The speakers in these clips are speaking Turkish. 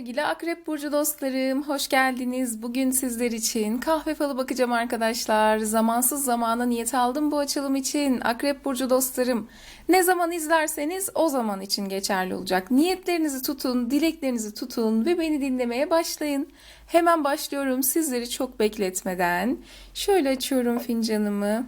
sevgili Akrep Burcu dostlarım. Hoş geldiniz. Bugün sizler için kahve falı bakacağım arkadaşlar. Zamansız zamana niyet aldım bu açılım için. Akrep Burcu dostlarım. Ne zaman izlerseniz o zaman için geçerli olacak. Niyetlerinizi tutun, dileklerinizi tutun ve beni dinlemeye başlayın. Hemen başlıyorum sizleri çok bekletmeden. Şöyle açıyorum fincanımı.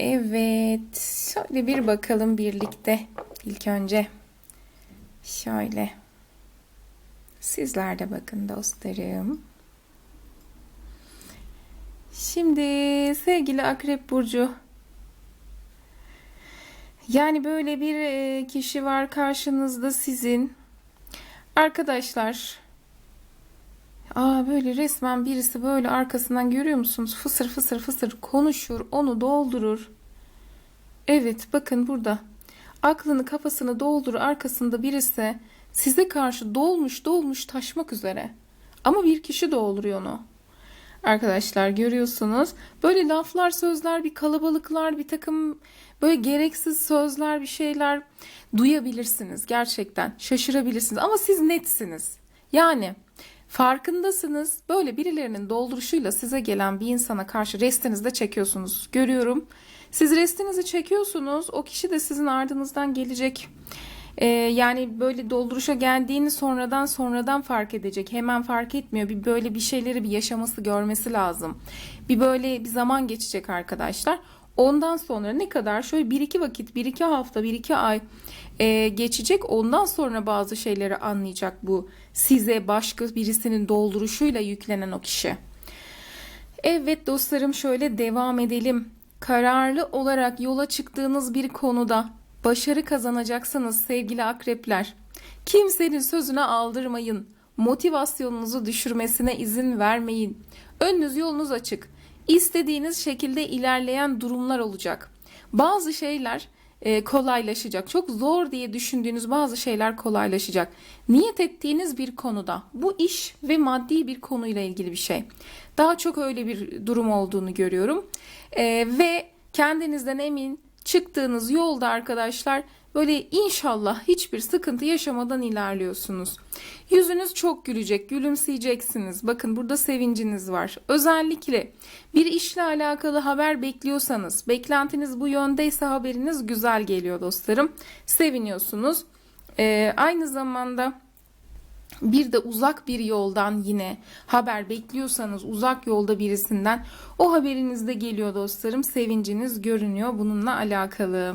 Evet, şöyle bir bakalım birlikte ilk önce. Şöyle. Sizler de bakın dostlarım. Şimdi sevgili Akrep Burcu. Yani böyle bir e, kişi var karşınızda sizin. Arkadaşlar. Aa böyle resmen birisi böyle arkasından görüyor musunuz? Fısır fısır fısır konuşur, onu doldurur. Evet bakın burada aklını kafasını doldurur arkasında birisi size karşı dolmuş dolmuş taşmak üzere. Ama bir kişi dolduruyor onu. Arkadaşlar görüyorsunuz böyle laflar sözler bir kalabalıklar bir takım böyle gereksiz sözler bir şeyler duyabilirsiniz gerçekten şaşırabilirsiniz ama siz netsiniz. Yani farkındasınız böyle birilerinin dolduruşuyla size gelen bir insana karşı restinizde çekiyorsunuz görüyorum. Siz restinizi çekiyorsunuz. O kişi de sizin ardınızdan gelecek. Ee, yani böyle dolduruşa geldiğini sonradan sonradan fark edecek. Hemen fark etmiyor. Bir böyle bir şeyleri bir yaşaması görmesi lazım. Bir böyle bir zaman geçecek arkadaşlar. Ondan sonra ne kadar şöyle bir iki vakit, bir iki hafta, bir iki ay e, geçecek. Ondan sonra bazı şeyleri anlayacak bu size başka birisinin dolduruşuyla yüklenen o kişi. Evet dostlarım şöyle devam edelim kararlı olarak yola çıktığınız bir konuda başarı kazanacaksınız sevgili akrepler. Kimsenin sözüne aldırmayın. Motivasyonunuzu düşürmesine izin vermeyin. Önünüz yolunuz açık. İstediğiniz şekilde ilerleyen durumlar olacak. Bazı şeyler e, kolaylaşacak. Çok zor diye düşündüğünüz bazı şeyler kolaylaşacak. Niyet ettiğiniz bir konuda bu iş ve maddi bir konuyla ilgili bir şey. Daha çok öyle bir durum olduğunu görüyorum. E, ve kendinizden emin çıktığınız yolda arkadaşlar böyle inşallah hiçbir sıkıntı yaşamadan ilerliyorsunuz. Yüzünüz çok gülecek, gülümseyeceksiniz. Bakın burada sevinciniz var. Özellikle bir işle alakalı haber bekliyorsanız, beklentiniz bu yöndeyse haberiniz güzel geliyor dostlarım. Seviniyorsunuz. Ee, aynı zamanda bir de uzak bir yoldan yine haber bekliyorsanız uzak yolda birisinden o haberiniz de geliyor dostlarım. Sevinciniz görünüyor bununla alakalı.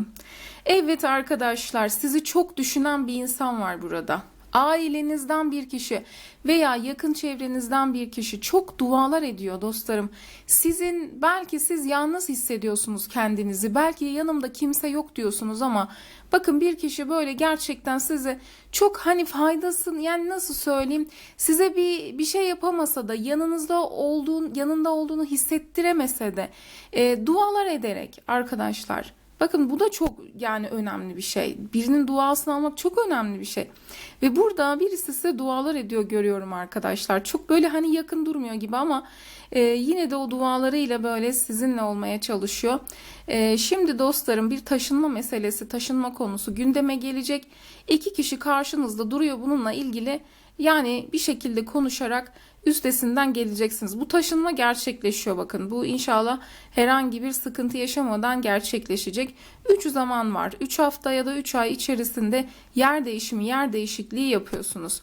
Evet arkadaşlar sizi çok düşünen bir insan var burada. Ailenizden bir kişi veya yakın çevrenizden bir kişi çok dualar ediyor dostlarım. Sizin belki siz yalnız hissediyorsunuz kendinizi. Belki yanımda kimse yok diyorsunuz ama bakın bir kişi böyle gerçekten size çok hani faydasın yani nasıl söyleyeyim size bir bir şey yapamasa da yanınızda olduğun yanında olduğunu hissettiremese de e, dualar ederek arkadaşlar Bakın bu da çok yani önemli bir şey. Birinin duasını almak çok önemli bir şey. Ve burada birisi size dualar ediyor görüyorum arkadaşlar. Çok böyle hani yakın durmuyor gibi ama e, yine de o dualarıyla böyle sizinle olmaya çalışıyor. E, şimdi dostlarım bir taşınma meselesi, taşınma konusu gündeme gelecek. İki kişi karşınızda duruyor bununla ilgili. Yani bir şekilde konuşarak üstesinden geleceksiniz. Bu taşınma gerçekleşiyor bakın. Bu inşallah herhangi bir sıkıntı yaşamadan gerçekleşecek. 3 zaman var. 3 hafta ya da 3 ay içerisinde yer değişimi, yer değişikliği yapıyorsunuz.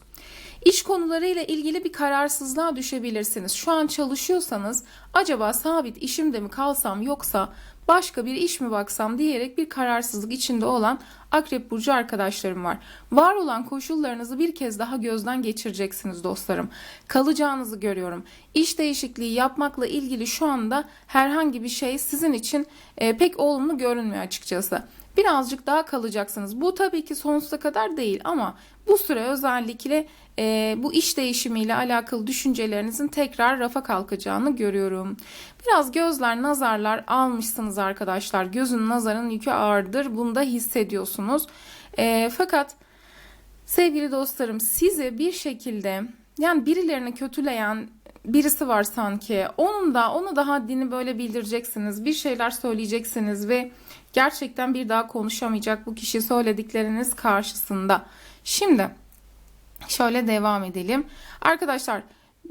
İş konularıyla ilgili bir kararsızlığa düşebilirsiniz. Şu an çalışıyorsanız acaba sabit işimde mi kalsam yoksa başka bir iş mi baksam diyerek bir kararsızlık içinde olan Akrep Burcu arkadaşlarım var. Var olan koşullarınızı bir kez daha gözden geçireceksiniz dostlarım. Kalacağınızı görüyorum. İş değişikliği yapmakla ilgili şu anda herhangi bir şey sizin için e, pek olumlu görünmüyor açıkçası birazcık daha kalacaksınız. Bu tabii ki sonsuza kadar değil ama bu süre özellikle e, bu iş değişimiyle alakalı düşüncelerinizin tekrar rafa kalkacağını görüyorum. Biraz gözler, nazarlar almışsınız arkadaşlar. Gözün nazarın yükü ağırdır. Bunu da hissediyorsunuz. E, fakat sevgili dostlarım size bir şekilde yani birilerini kötüleyen birisi var sanki. Onun da onu da haddini böyle bildireceksiniz. Bir şeyler söyleyeceksiniz ve gerçekten bir daha konuşamayacak bu kişi söyledikleriniz karşısında. Şimdi Şöyle devam edelim. Arkadaşlar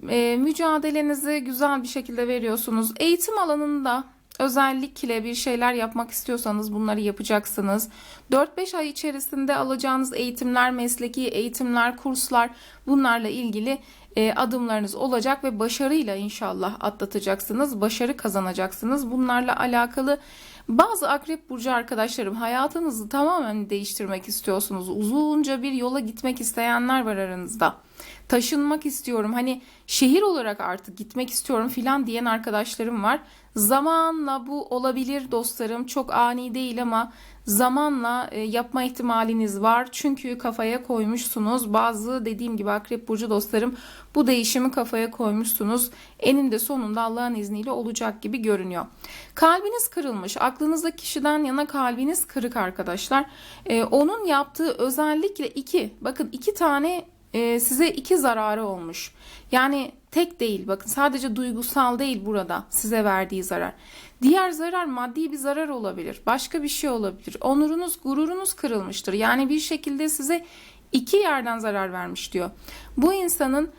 e, mücadelenizi güzel bir şekilde veriyorsunuz. Eğitim alanında özellikle bir şeyler yapmak istiyorsanız bunları yapacaksınız. 4-5 ay içerisinde alacağınız eğitimler, mesleki eğitimler, kurslar bunlarla ilgili e, adımlarınız olacak ve başarıyla inşallah atlatacaksınız. Başarı kazanacaksınız. Bunlarla alakalı bazı akrep burcu arkadaşlarım hayatınızı tamamen değiştirmek istiyorsunuz. Uzunca bir yola gitmek isteyenler var aranızda. Taşınmak istiyorum. Hani şehir olarak artık gitmek istiyorum filan diyen arkadaşlarım var. Zamanla bu olabilir dostlarım. Çok ani değil ama zamanla e, yapma ihtimaliniz var. Çünkü kafaya koymuşsunuz. Bazı dediğim gibi akrep burcu dostlarım bu değişimi kafaya koymuşsunuz. Eninde sonunda Allah'ın izniyle olacak gibi görünüyor. Kalbiniz kırılmış. Aklınızdaki kişiden yana kalbiniz kırık arkadaşlar. E, onun yaptığı özellikle iki. Bakın iki tane e, size iki zararı olmuş. Yani tek değil bakın sadece duygusal değil burada size verdiği zarar. Diğer zarar maddi bir zarar olabilir. Başka bir şey olabilir. Onurunuz, gururunuz kırılmıştır. Yani bir şekilde size iki yerden zarar vermiş diyor. Bu insanın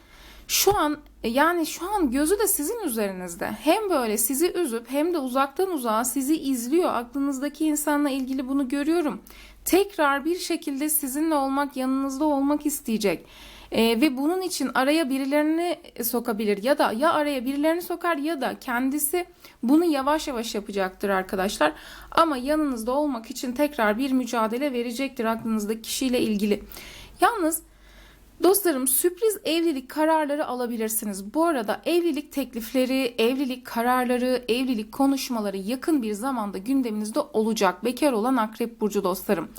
şu an yani şu an gözü de sizin üzerinizde. Hem böyle sizi üzüp hem de uzaktan uzağa sizi izliyor. Aklınızdaki insanla ilgili bunu görüyorum. Tekrar bir şekilde sizinle olmak, yanınızda olmak isteyecek. Ee, ve bunun için araya birilerini sokabilir ya da ya araya birilerini sokar ya da kendisi bunu yavaş yavaş yapacaktır arkadaşlar. Ama yanınızda olmak için tekrar bir mücadele verecektir aklınızdaki kişiyle ilgili. Yalnız Dostlarım sürpriz evlilik kararları alabilirsiniz. Bu arada evlilik teklifleri, evlilik kararları, evlilik konuşmaları yakın bir zamanda gündeminizde olacak. Bekar olan Akrep Burcu dostlarım.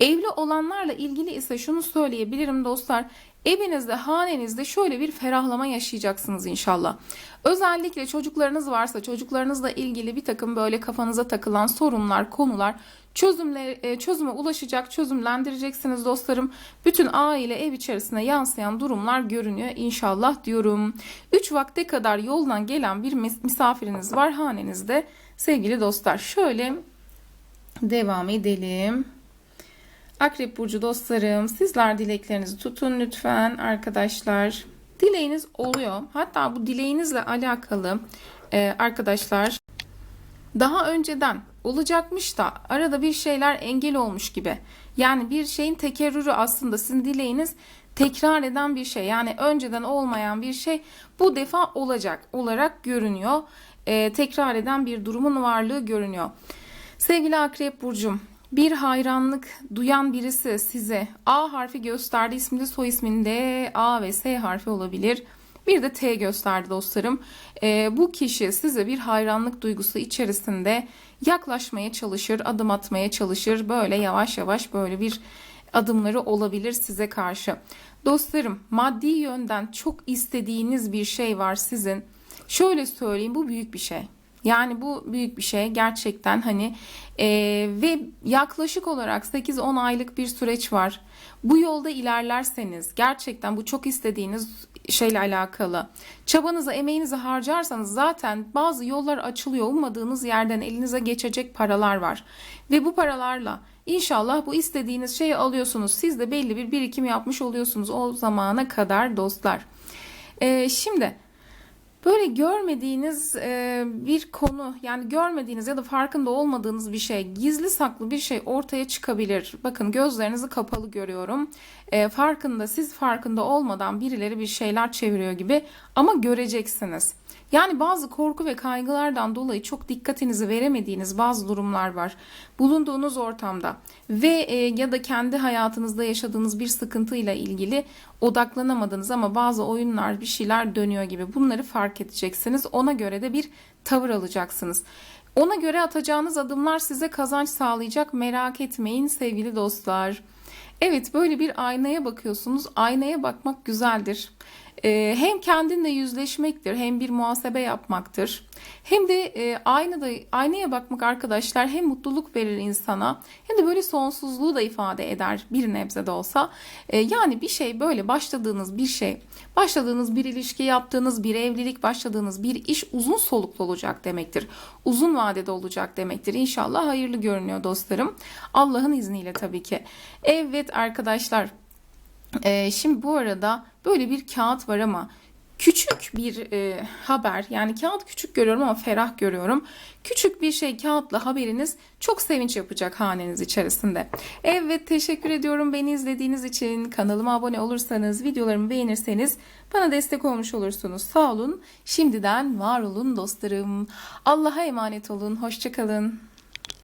Evli olanlarla ilgili ise şunu söyleyebilirim dostlar. Evinizde, hanenizde şöyle bir ferahlama yaşayacaksınız inşallah. Özellikle çocuklarınız varsa çocuklarınızla ilgili bir takım böyle kafanıza takılan sorunlar, konular çözümle, e, çözüme ulaşacak, çözümlendireceksiniz dostlarım. Bütün aile ev içerisine yansıyan durumlar görünüyor inşallah diyorum. 3 vakte kadar yoldan gelen bir misafiriniz var hanenizde sevgili dostlar. Şöyle devam edelim. Akrep Burcu dostlarım sizler dileklerinizi tutun lütfen arkadaşlar. Dileğiniz oluyor. Hatta bu dileğinizle alakalı e, arkadaşlar daha önceden olacakmış da arada bir şeyler engel olmuş gibi. Yani bir şeyin tekerrürü aslında sizin dileğiniz tekrar eden bir şey. Yani önceden olmayan bir şey bu defa olacak olarak görünüyor. E, tekrar eden bir durumun varlığı görünüyor. Sevgili Akrep Burcum bir hayranlık duyan birisi size A harfi gösterdi isminde soy isminde A ve S harfi olabilir. Bir de T gösterdi dostlarım. E, bu kişi size bir hayranlık duygusu içerisinde yaklaşmaya çalışır, adım atmaya çalışır. Böyle yavaş yavaş böyle bir adımları olabilir size karşı. Dostlarım maddi yönden çok istediğiniz bir şey var sizin. Şöyle söyleyeyim bu büyük bir şey. Yani bu büyük bir şey gerçekten hani e, ve yaklaşık olarak 8-10 aylık bir süreç var. Bu yolda ilerlerseniz gerçekten bu çok istediğiniz şeyle alakalı çabanızı emeğinizi harcarsanız zaten bazı yollar açılıyor. Ummadığınız yerden elinize geçecek paralar var. Ve bu paralarla inşallah bu istediğiniz şeyi alıyorsunuz. Siz de belli bir birikim yapmış oluyorsunuz o zamana kadar dostlar. Ee, şimdi Böyle görmediğiniz e, bir konu yani görmediğiniz ya da farkında olmadığınız bir şey gizli saklı bir şey ortaya çıkabilir. Bakın gözlerinizi kapalı görüyorum. E, farkında siz farkında olmadan birileri bir şeyler çeviriyor gibi ama göreceksiniz. Yani bazı korku ve kaygılardan dolayı çok dikkatinizi veremediğiniz bazı durumlar var. Bulunduğunuz ortamda ve e, ya da kendi hayatınızda yaşadığınız bir sıkıntıyla ilgili odaklanamadınız ama bazı oyunlar bir şeyler dönüyor gibi bunları fark edeceksiniz. Ona göre de bir tavır alacaksınız. Ona göre atacağınız adımlar size kazanç sağlayacak merak etmeyin sevgili dostlar. Evet böyle bir aynaya bakıyorsunuz. Aynaya bakmak güzeldir. Ee, hem kendinle yüzleşmektir hem bir muhasebe yapmaktır. Hem de e, aynada aynaya bakmak arkadaşlar hem mutluluk verir insana hem de böyle sonsuzluğu da ifade eder bir nebze de olsa. E, yani bir şey böyle başladığınız bir şey, başladığınız bir ilişki, yaptığınız bir evlilik, başladığınız bir iş uzun soluklu olacak demektir. Uzun vadede olacak demektir. İnşallah hayırlı görünüyor dostlarım. Allah'ın izniyle tabii ki. Evet arkadaşlar Ee, şimdi bu arada böyle bir kağıt var ama küçük bir e, haber yani kağıt küçük görüyorum ama ferah görüyorum. Küçük bir şey kağıtla haberiniz çok sevinç yapacak haneniz içerisinde. Evet teşekkür ediyorum beni izlediğiniz için. Kanalıma abone olursanız, videolarımı beğenirseniz bana destek olmuş olursunuz. Sağ olun. Şimdiden var olun dostlarım. Allah'a emanet olun. Hoşçakalın.